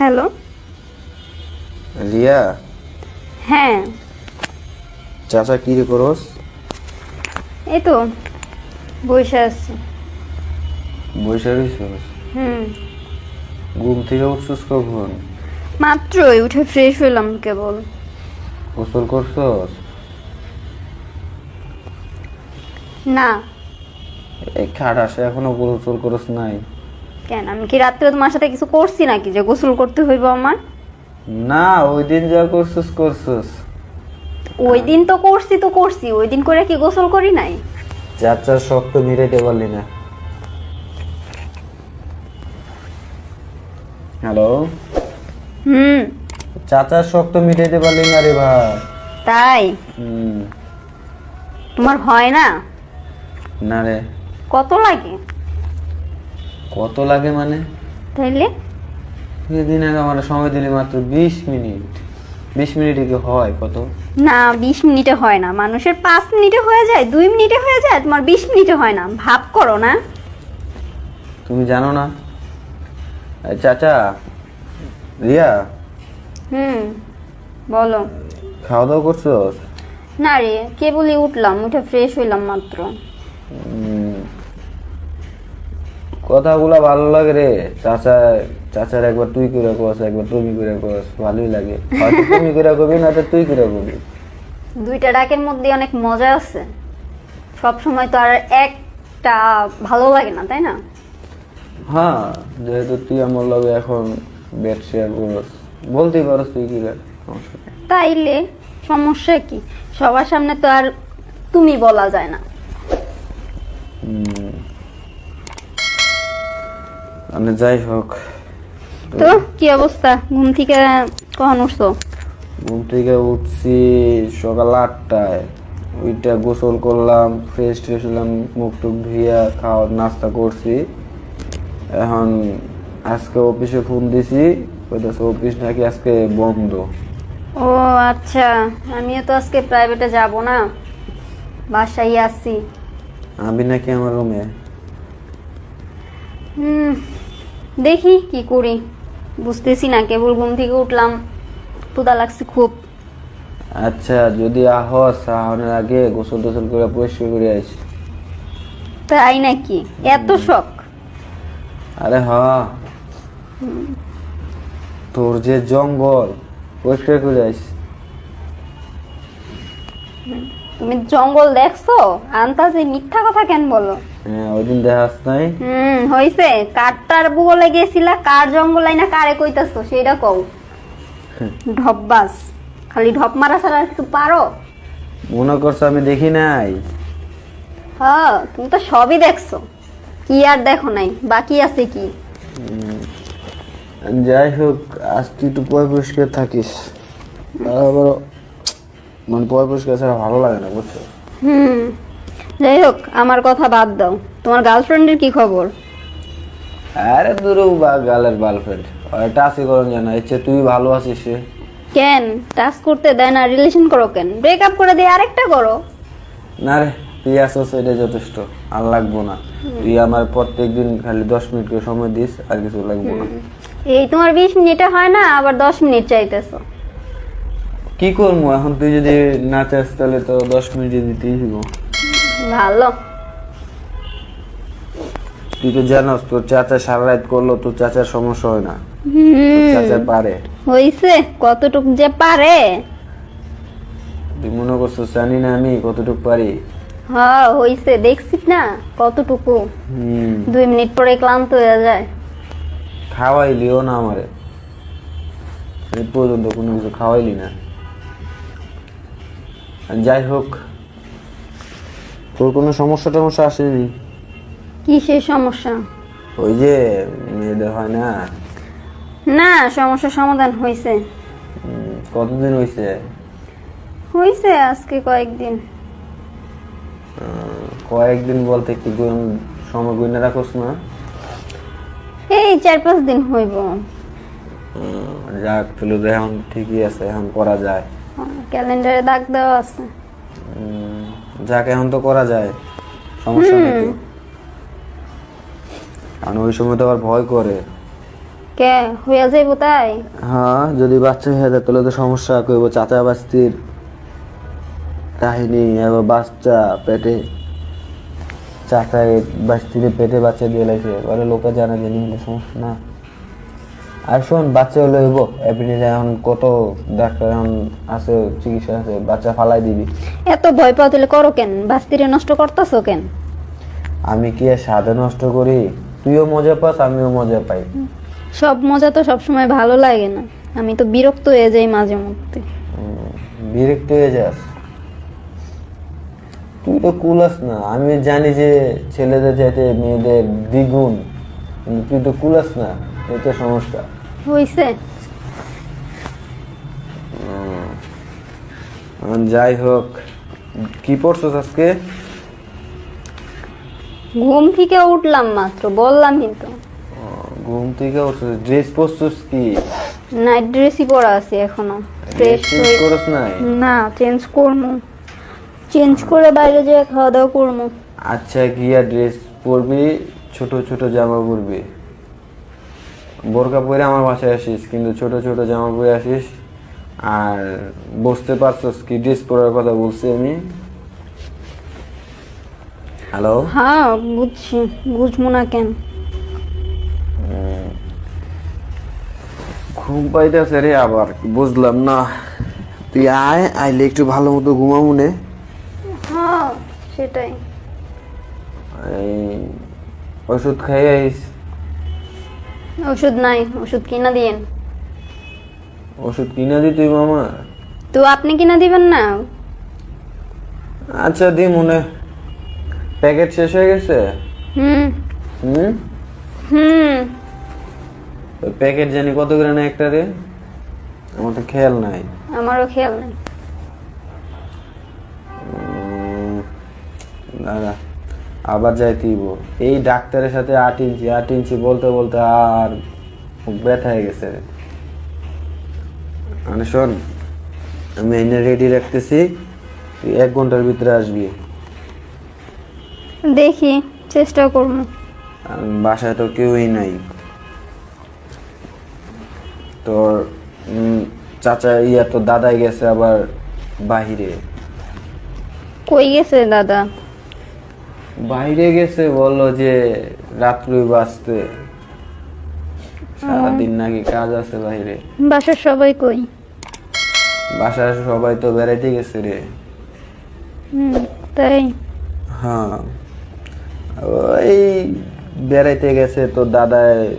Hello. Riya হ্যাঁ। চাচা কি রে করস? এই তো বসে আছি। বসে রইছস হুম। ঘুম থেকে উঠছস কখন? মাত্রই উঠে ফ্রেশ হইলাম কেবল। গোসল করছস? না। এই খাট আসে এখনও গোসল করস নাই। কেন? আমি কি রাত্রে তোমার সাথে কিছু করছি নাকি? যে গোসল করতে হইব আমার? না ওই দিন যা করছস করছস। ওই দিন তো করছি তো করছি ওই দিন করে কি গোসল করি নাই? চাচার শখ তো মিটাইতে পারলি না। হ্যালো? হুম। চাচার শখ তো মিটাইতে পারলি না রে ভাই। তাই? হুম, তোমার হয় না? না রে। কত লাগে? কত লাগে মানে? তাইলে? সেদিন আগে আমার সময় দিলি মাত্র বিশ মিনিট। বিশ মিনিটে কি হয় কত? না বিশ মিনিটে হয় না। মানুষের পাঁচ মিনিটে হয়ে যায় দুই মিনিটে হয়ে যায় তোমার বিশ মিনিটে হয় না। ভাব করো না। তুমি জানো না? চাচা রিয়া? হুম বলো। খাওয়া দাওয়া করছোস? না রে কেবলই উঠলাম উঠে ফ্রেশ হইলাম মাত্র। কথাগুলা ভালো লাগে রে। চাচা চাচার একবার তুই করে কস একবার তুমি করে কস ভালোই লাগে। হয়তো তুমি করে কবি না তো তুই করে কবি। দুইটা ডাকের মধ্যে অনেক মজা আছে। সব সময় তো আর একটা ভালো লাগে না তাই না? হ্যাঁ যেহেতু তুই আমার লগে এখন বেড শেয়ার করস। বলতেই পারস তুই কি তাইলে সমস্যা কি? সবার সামনে তো আর তুমি বলা যায় না। হুম। মানে যাই হোক। তো কি অবস্থা? ঘুম থেকে কখন উঠছো? ঘুম থেকে উঠছি সকাল আটটায়। ওইটা গোসল করলাম ফ্রেশ ট্রেশ হলাম মুখ টুক ধুইয়া খাওয়া নাস্তা করছি। এখন আজকে অফিসে ফোন দিছি কইতাছে অফিস নাকি আজকে বন্ধ। ও আচ্ছা। আমিও তো আজকে প্রাইভেটে যাব না। বাসায় আসছি আমি নাকি আমার রুমে হুম। দেখি কি করি। বুঝতেছি না কেবল ঘুম থেকে উঠলাম। ক্ষুদা লাগছে খুব। আচ্ছা যদি আহস আহনের আগে গোসল টোসল করে পরিষ্কার করে আইস। তাই নাকি? এত শখ। আরে হ। তোর যে জঙ্গল পরিষ্কার করে আইস। তুমি জঙ্গল দেখছ? আন্তাজে মিথ্যা কথা কেন বলো? হ্যাঁ ওই দিন দেখাস নাই? হুম হইছে। কারটার বুগলে গেছিলা কার জঙ্গল না কারে কইতাছো সেটা কও। ঢপবাস। খালি ঢপ মারা ছাড়া আর কিছু পারো? মনে করছ আমি দেখি নাই? হ্যাঁ তুমি তো সবই দেখছ। কি আর দেখো নাই? বাকি আছে কি? যাই হোক আজ তুই একটু পয় পরিষ্কার থাকিস। আবার মানে পয় পরিষ্কার ছাড়া ভালো লাগে না বুঝছ? হুম। যাই হোক আমার কথা বাদ দাও। তোমার গার্লফ্রেন্ডের কি খবর? আরে দূরও বা গালের গার্লফ্রেন্ড এটা করুন জানা ইচ্ছে তুই ভালো আছিস সে কেন? টাচ করতে দেয় না রিলেশন করো কেন? ব্রেকআপ করে দিয়ে আরেকটা করো। না রে তুই সেটা যথেষ্ট। আর লাগবো না। তুই আমার প্রত্যেক দিন খালি দশ মিনিট করে সময় দিস আর কিছু লাগবো না। এই তোমার বিশ মিনিটে হয় না আবার দশ মিনিট চাইতেছো। কি করব এখন তুই যদি না চাস তাহলে তো দশ মিনিট দিতেই হইব। ভালো। তুই তো জানোস তোর চাচা সারা রাত করল তোর চাচার সমস্যা হয় না। চাচা পারে। হইছে কতটুক যে পারে। তুই মনে করছ জানি না আমি কতটুকু পারি। হ্যাঁ হইছে দেখছি না কতটুকু? দুই মিনিট পরে ক্লান্ত হয়ে যায়। খাওয়াইলিও না আমারে। এই পর্যন্ত কোনো কিছু খাওয়াইলি না। যাই হোক তোর কোনো সমস্যা টমস্যা আসেনি কিসের সমস্যা? ওই যে মেয়েদের হয় না? না সমস্যার সমাধান হয়েছে। কতদিন হয়েছে? হয়েছে আজকে কয়েকদিন। কয়েকদিন বলতে কি সময় গুণে রাখোস না? এই চার পাঁচ দিন হইব। যাক তো এখন ঠিকই আছে এখন করা যায়। ক্যালেন্ডারে দাগ দেওয়া আছে। যাক এখন তো করা যায়। সমস্যা নেই কারণ ওই সময় তো আবার ভয় করে। কে? হইয়া যাইব তাই? হ্যাঁ যদি বাচ্চা হয়ে যায় তাহলে তো সমস্যা করব চাচা বাস্তির কাহিনী এবার বাচ্চা পেটে চাচা বাস্তির পেটে বাচ্চা দিয়ে লাগছে এবারে লোকে জানে নিলে সমস্যা না। আর শোন বাচ্চা হলে হইব। এপ্রিল এখন কত ডাক্তার এখন আছে চিকিৎসা আছে বাচ্চা ফালাই দিবি। এত ভয় পাও তাহলে করো কেন? বাস্তিরে নষ্ট করতেছো কেন? আমি কি আর সাধে নষ্ট করি? তুইও মজা পাস আমিও মজা পাই। সব মজা তো সবসময় ভালো লাগে না। আমি তো বিরক্ত হয়ে যাই মাঝে মধ্যে। বিরক্ত হয়ে যাস। তুই তো কুলাস না। আমি জানি যে ছেলেদের চাইতে মেয়েদের দ্বিগুণ। কিন্তু তুই তো কুলাস না। তো সমস্যা। হইছে। যাই হোক কি পড়ছস আজকে? ঘুম থেকে উঠলাম মাত্র বললামই তো ও, ঘুম থেকে উঠছস। ড্রেস পরছস কি? নাইট ড্রেসই পরা আছে এখনও। change করস নাই? না চেঞ্জ করব চেঞ্জ করে বাইরে যেয়ে খাওয়া দাওয়া করব আচ্ছা গিয়া ড্রেস পরবি ছোট ছোট জামা পরবি। বোরকা পরে আমার বাসায় আসিস কিন্তু ছোট ছোট জামা পরে আসিস। আর বুঝতে পারছস কি ড্রেস পরার কথা বলছি আমি। হ্যালো হ্যাঁ বুঝছি। বুঝব না কেন? ঘুম পাইতেছে রে আবার বুঝলাম না। তুই আয় আইলে একটু ভালো মতো ঘুমাবো নে। হ্যাঁ সেটাই। ওষুধ খাই আইস। ওষুধ নাই ওষুধ কিনা দিয়েন। ওষুধ কিনা দি তুই মামা তো আপনি কিনা দিবেন না? আচ্ছা দি মনে। প্যাকেট শেষ হয়ে গেছে? হুম। হুম? হুম। প্যাকেট জানি কত করে না একটা রে? আমার তো খেয়াল নাই। আমারও খেয়াল নেই। দাঁড়া। আবার যাই তুইব। এই ডাক্তারের সাথে আট ইঞ্চি আট ইঞ্চি বলতে বলতে আর ব্যথা হয়ে গেছে। মানে শোন আমি এনে রেডি রাখতেছি তুই এক ঘণ্টার ভিতরে আসবি। দেখি চেষ্টা করব। বাসায় তো কেউই নাই। তোর উম, চাচা ইয়া তো দাদাই গেছে আবার বাহিরে। কই গেছে দাদা? বাইরে গেছে বলো যে রাত্রি বাঁচতে। সারাদিন নাকি কাজ আছে বাইরে। বাসার সবাই কই? বাসার সবাই তো বেড়াইতে গেছে রে। হুম তাই? হ্যাঁ। ওই বেড়াইতে গেছে তো দাদায়